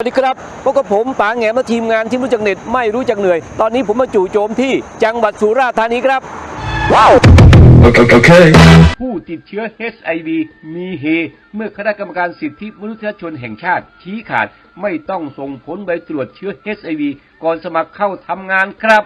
สวัสดีครับพบกับผมป๋าแหงมและทีมงานที่รู้จักเน็ตไม่รู้จักเหนื่อย ตอนนี้ผมมาจู่โจมที่จังหวัดสุราษฎร์ธานีครับ Okay. okay. ผู้ติดเชื้อ HIV มีเฮ เมื่อคณะกรรมการสิทธิมนุษยชนแห่งชาติ ชี้ขาดไม่ต้องส่งผลใบตรวจเชื้อ HIV ก่อนสมัครเข้าทำงานครับ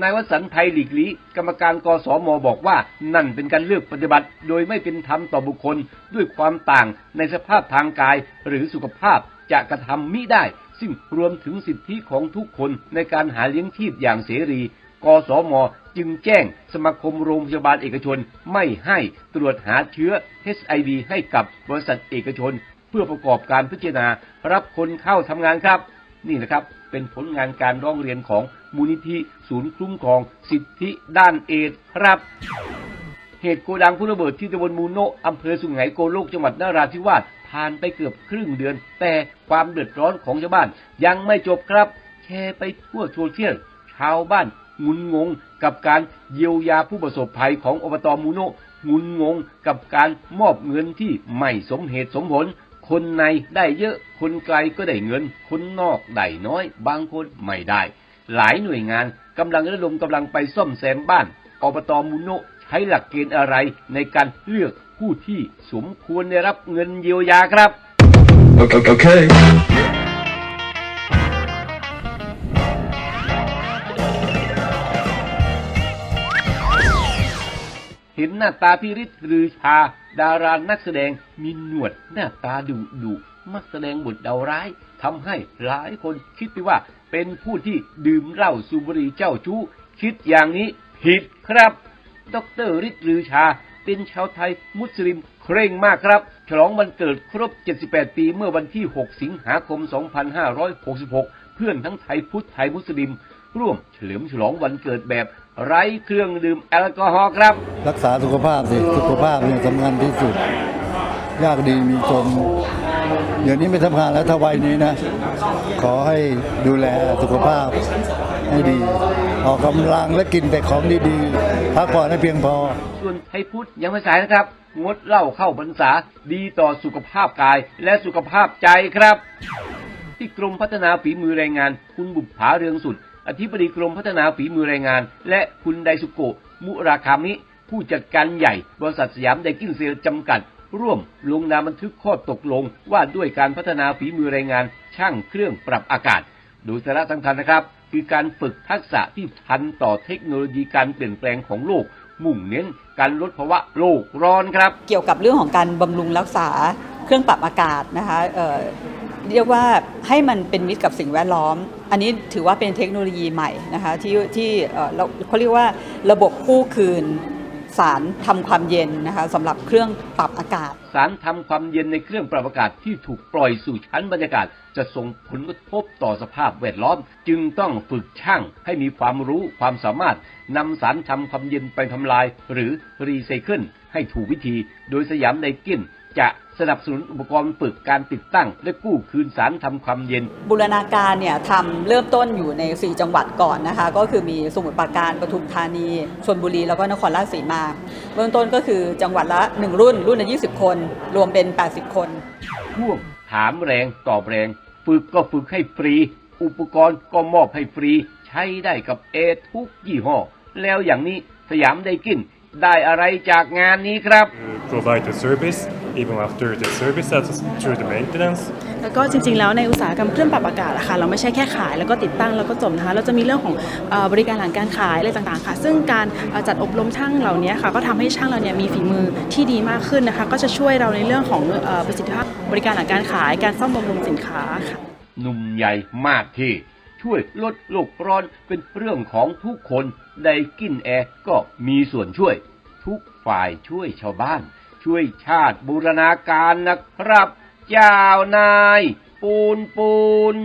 นายวสันต์ไทยหลีกลีกรรมการกสมบอกว่า นั่นเป็นการเลือกปฏิบัติ โดยไม่เป็นธรรมต่อบุคคลด้วยความต่างในสภาพทางกายหรือสุขภาพ จะกระทำมิได้ ซึ่งรวมถึงสิทธิของทุกคนในการหาเลี้ยงชีพอย่างเสรี กสมจึงแจ้งสมาคมโรงพยาบาลเอกชนไม่ให้ตรวจหาเชื้อ HIV ให้กับบริษัทเอกชน เพื่อประกอบการพิจารณารับคนเข้าทำงานครับ นี่นะครับเป็นผลงานการร้องเรียนของมูลนิธิศูนย์คุ้มครองสิทธิด้านเอดครับ เหตุโกดังผู้ระเบิดที่ตำบลมูโนะอำเภอสุไหงโกโลกจังหวัดนราธิวาส ผ่านไปเกือบครึ่งเดือน แต่ความเดือดร้อนของชาวบ้านยังไม่จบครับ แชร์ไปทั่วโซเชียลชาวบ้านงุนงงกับการเยียวยาผู้ประสบภัยของอบตมูโนงุนงงกับการมอบเงินที่ไม่สมเหตุสมผล คนในได้เยอะ คนไกลก็ได้เงิน คนนอกได้น้อย บางคนไม่ได้ หลายหน่วยงานกำลังระดมกำลังไปซ่อมแซมบ้านอบตมูโนใช้หลักเกณฑ์อะไรในการเลือก ผู้ที่สมควรได้รับเงินเยียวยาครับ Okay. okay. เห็นหน้าตาพิริศหรือชา ดารานักแสดงมีหนวดหน้าตาดุดุมักแสดงบทเดาร้ายทำให้หลายคนคิดไปว่าเป็นผู้ที่ดื่มเหล้าสูบบุหรี่เจ้าชู้ คิดอย่างนี้ผิดครับ ดรฤทธิ์ลือชา เป็นชาวไทยมุสลิมเคร่งมากครับ ฉลองวันเกิดครบ 78 ปีเมื่อวันที่ 6 สิงหาคม 2566 เพื่อนทั้งไทยพุทธไทยมุสลิม ร่วมเฉลิมฉลองวันเกิดแบบไร้เครื่องดื่มแอลกอฮอล์ครับ รักษาสุขภาพสิสุขภาพเนี่ยสำคัญที่สุด ยากดีมีจนเดี๋ยวนี้ไม่ทำงานแล้วถ้าวัยนี้นะ ขอให้ดูแลสุขภาพให้ดี ออกกำลังและกินแต่ของดีๆ พักผ่อนให้เพียงพอ ส่วนไทยพุทธยังไม่สายนะครับ งดเหล้าเข้าพรรษาดีต่อสุขภาพกายและสุขภาพใจครับ ที่กรมพัฒนาฝีมือแรงงาน คุณบุปผาเรืองสุด อธิบดีกรมพัฒนาฝีมือแรงงาน และคุณไดสุโกะมุราคามิ ผู้จัดการใหญ่ บริษัทสยามไดกินเซลจำกัด ร่วมลงนามบันทึกข้อตกลงว่าด้วยการพัฒนาฝีมือแรงงาน ช่างเครื่องปรับอากาศ โดยสาระสำคัญนะครับ คือการฝึกทักษะที่ทันต่อเทคโนโลยีการเปลี่ยนแปลงของโลก มุ่งเน้นการลดภาวะโลกร้อนครับ เกี่ยวกับเรื่องของการบำรุงรักษาเครื่องปรับอากาศนะคะเเรียกว่าให้มันเป็นมิตรกับสิ่งแวดล้อม อันนี้ถือว่าเป็นเทคโนโลยีใหม่นะคะที่ที่เขาเรียกว่าระบบคู่คืน สารทำความเย็นนะคะสำหรับเครื่องปรับอากาศ สารทำความเย็นในเครื่องปรับอากาศที่ถูกปล่อยสู่ชั้นบรรยากาศ จะส่งผลกระทบต่อสภาพแวดล้อม จึงต้องฝึกช่างให้มีความรู้ความสามารถ นำสารทำความเย็นไปทำลายหรือรีไซเคิลให้ถูกวิธี โดยสยามไดกินจะสนับสนุนอุปกรณ์ฝึกการติดตั้ง และกู้คืนสารทำความเย็น บูรณาการเนี่ยทำเริ่มต้นอยู่ใน 4 จังหวัดก่อนนะคะ ก็คือมีสมุทรปราการปทุมธานีชลบุรี แล้วก็นครราชสีมา เบื้องต้นก็คือจังหวัดละ 1 รุ่น รุ่นละ 20 คน รวมเป็น 80 คนช่วงถามแรงตอบแรง ฝึกก็ฝึกให้ฟรี อุปกรณ์ก็มอบให้ฟรี ใช้ได้กับเอทุกยี่ห้อ แล้วอย่างนี้สยามไดกินได้อะไรจากงานนี้ครับ provide the service even after the service that's through the maintenance แล้วก็จริงๆ แล้วในอุตสาหกรรมเครื่องปรับอากาศอะค่ะเราไม่ใช่แค่ขายแล้วก็ติดตั้งแล้วก็จบนะคะเราจะมีเรื่องของเออบริการหลังการขายอะไรต่างๆค่ะ ซึ่งการเอ่อจัดอบรมช่างเหล่านี้ค่ะก็ทำให้ช่างเราเนี่ยมีฝีมือที่ดีมากขึ้นนะคะ ก็จะช่วยเราในเรื่องของเอ่อประสิทธิภาพบริการหลังการขายการซ่อมบำรุงสินค้าค่ะหนุ่มใหญ่มากที่ ช่วยลดโลกร้อนเป็นเรื่องของทุกคนไดกินแอร์ก็มีส่วนช่วย ทุกฝ่ายช่วยชาวบ้าน ช่วยชาติบูรณาการนะครับ เจ้านาย ปูนปูน